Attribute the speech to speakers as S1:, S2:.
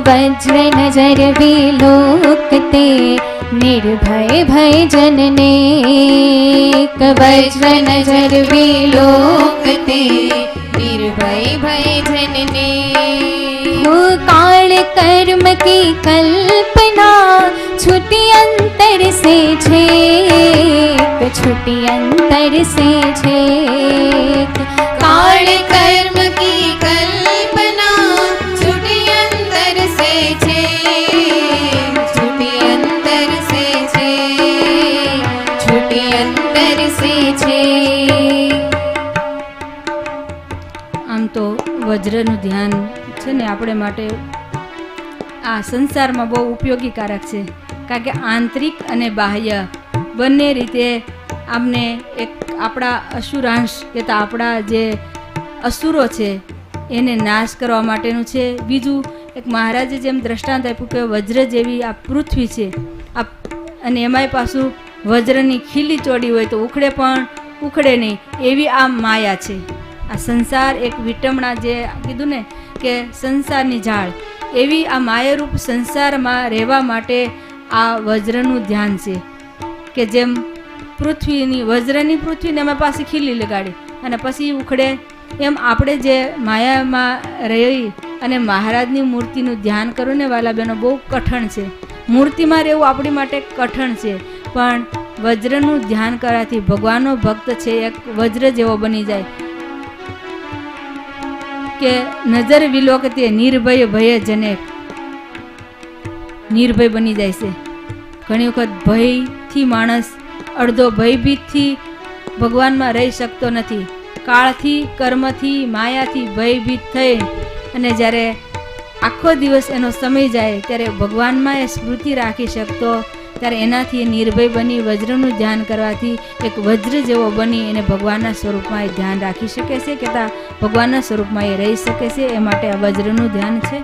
S1: भजन जरी लोकते निर्भय भजने भजर न जरवि निर्भय भय जनने। काल कर्म की कल्पना छुटी अंतर से छे छुटी अंतर से
S2: छुट्यन्ते વજ્રનું ધ્યાન છે ને આપણે માટે આ સંસારમાં બહુ ઉપયોગીકારક છે. કારણ કે આંતરિક અને બાહ્ય બંને રીતે આમને એક આપણા અસુરાંશ કે આપણા જે અસુરો છે, એને નાશ કરવા માટેનું છે. બીજું, એક મહારાજે જેમ દ્રષ્ટાંત આપ્યું કે વજ્ર જેવી આ પૃથ્વી છે, આ અને એમાંય પાછું વજ્રની ખીલી ચોડી હોય તો ઉખડે પણ ઉખડે નહીં, એવી આ માયા છે. આ સંસાર એક વિટમણા જે કીધું ને કે સંસારની ઝાડ એવી આ માયારૂપ સંસારમાં રહેવા માટે આ વજ્રનું ધ્યાન છે. કે જેમ પૃથ્વીની, વજ્રની પૃથ્વીને એમાં પાસે ખીલી લગાડી અને પછી ઉખડે, એમ આપણે જે માયામાં રહી અને મહારાજની મૂર્તિનું ધ્યાન કરો ને વાલા બહેનો બહુ કઠણ છે. મૂર્તિમાં રહેવું આપણી માટે કઠણ છે. પણ વજ્રનું ધ્યાન કરવાથી ભગવાનનો ભક્ત છે, એક વજ્ર જેવો બની જાય. કે નજર વિલોકતે નિર્ભય ભય જને નિર્ભય બની જાય છે. ઘણી વખત ભયથી માણસ અડધો ભયભીતથી ભગવાનમાં રહી શકતો નથી. કાળથી, કર્મથી, માયાથી ભયભીત થઈ અને જ્યારે આખો દિવસ એનો સમય જાય, ત્યારે ભગવાનમાં એ સ્મૃતિ રાખી શકતો ત્યારે એનાથી એ નિર્ભય બની વજ્રનું ધ્યાન કરવાથી એક વજ્ર જેવો બની એને ભગવાનના સ્વરૂપમાં એ ધ્યાન રાખી શકે છે કે ભગવાનના સ્વરૂપમાં એ રહી શકે છે, એ માટે આ વજ્રનું ધ્યાન છે.